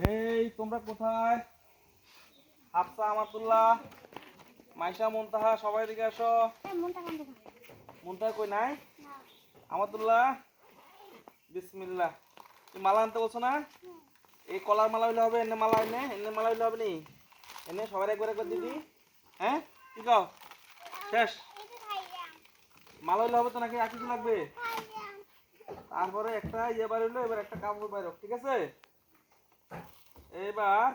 এই তোমরা কোথায়? হাফসা আমাতুল্লাহ মাইশা মুনতাহা সবাই দিকে আসো। মুনতাহা কই নাই? আমাতুল্লাহ? বিসমিল্লাহ। তুমি মালা আনতে বলছো না? এই কলার মালা হইলে হবে এনে মালা এনে এনে মালা হইলে হবে নি? এনে সবার একবার একবার দিবি। হ্যাঁ? কি কও? শেষ। মালা হইলে হবে তো নাকি? আর কিছু লাগবে? তারপরে একটা ইয়ে বার হইল এবার একটা কাপড় বাইর ঠিক আছে? এবার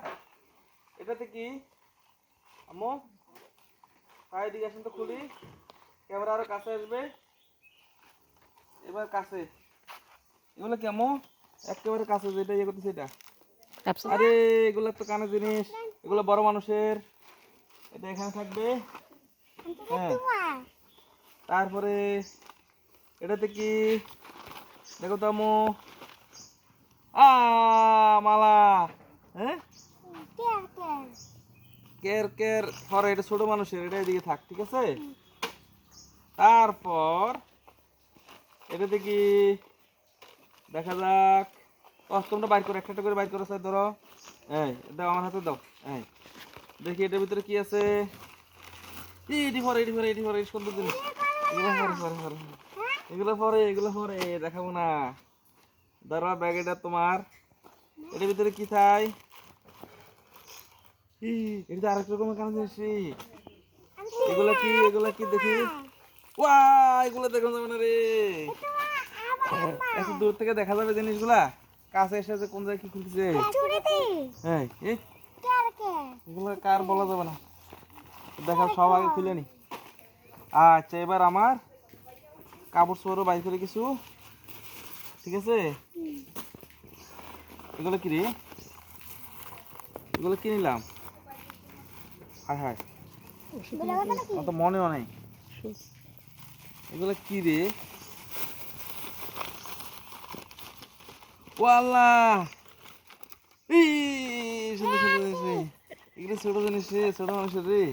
এটাতে কি? আম্মু পায়ে দিকে আসেন তো খুলি। ক্যামেরা আরও কাছে আসবে। এবার কাছে। এগুলো কেমন একেবারে কাছে যেটা ইয়ে করতেছে এটা। আরে এগুলো তো কানে জিনিস। এগুলো বড় মানুষের। এটা এখানে থাকবে। হ্যাঁ। তারপরে এটাতে কি? দেখো তো আম্মু। আ মালা হ্যাঁ কের কের, ধরো এটা ছোট মানুষের, এটা এদিকে থাক, ঠিক আছে? তারপর এটাতে কি দেখা যাক। ও, তোমরা বাইর করো, একটা করে বাইর করো, স্যার, ধরো। এই, দাও, আমার হাতে দাও। এই, দেখি এটার ভিতরে কি আছে। এটি পরে এটি পরে এটি পরে এটি সুন্দর জিনিস। এগুলো পরে পরে পরে এগুলো পরে এগুলো পরে দেখাবো না। ধরো ব্যাগ এটা তোমার। এটার ভিতরে কি থাই? এটা তো আরেক রকমের কাজ জিনিস। এগুলো কি এগুলো কি দেখি? ওয়া এগুলো দেখো যাবে না রে। এত দূর থেকে দেখা যাবে জিনিসগুলা? কাছে এসে যে কোন জায়গায় কি খুলতেছে? হ্যাঁ এগুলো কার বলা যাবে না। দেখা সব আগে খুলে নি। আচ্ছা এবার আমার কাপড় চোপড়ও বাইর করে কিছু। ঠিক আছে? এগুলো কি রে? এগুলো কি নিলাম? হায় হায়। আমার তো মনেও নেই। এগুলো কি রে? ও সুন্দর সুন্দর জিনিস এগুলো ছোট জিনিস রে ছোট মানুষের রে।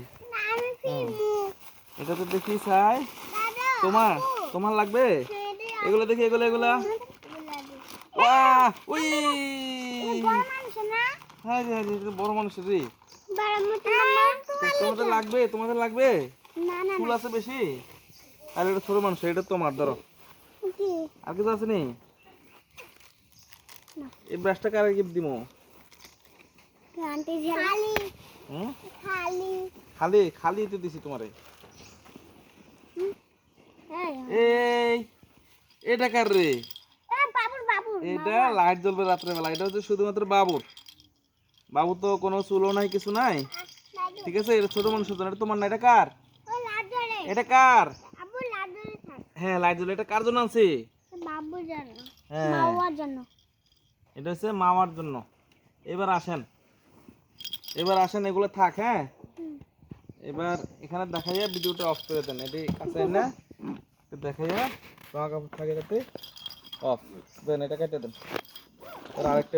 এটা তো দেখি চাই তোমার তোমার লাগবে? এগুলো দেখি এগুলো এগুলা। উই হ্যাঁ হ্যাঁ বড় মানুষের রে। তোমাদের লাগবে। তোমাদের লাগবে? ফুল আছে বেশি? আর এটা ছোট মানুষ এটা তোমার ধরো। আর কিছু আছে নি? এই ব্রাশটা কারে গিফট দিমো? খালি। খালি। তো দিছি তোমারে। এই এটা কার রে? এটা লাইট জ্বলবে রাত্রে বেলা এটা হচ্ছে শুধুমাত্র বাবুর। বাবু তো কোনো চুলো নাই কিছু নাই। ঠিক আছে এটা ছোট মানুষের জন্য। এটা তোমার না এটা কার? এটা কার? হ্যাঁ লাইট জ্বলে এটা কার জন্য আছে হ্যাঁ। এটা হচ্ছে মামার জন্য। এবার আসেন। এবার আসেন এগুলো থাক হ্যাঁ? এবার এখানে দেখা যায় ভিডিওটা অফ করে দেন। এটি কাছে না দেখা যায় জামা কাপড় থাকে যাতে অফ দেন এটা কেটে দেন। আর আরেকটা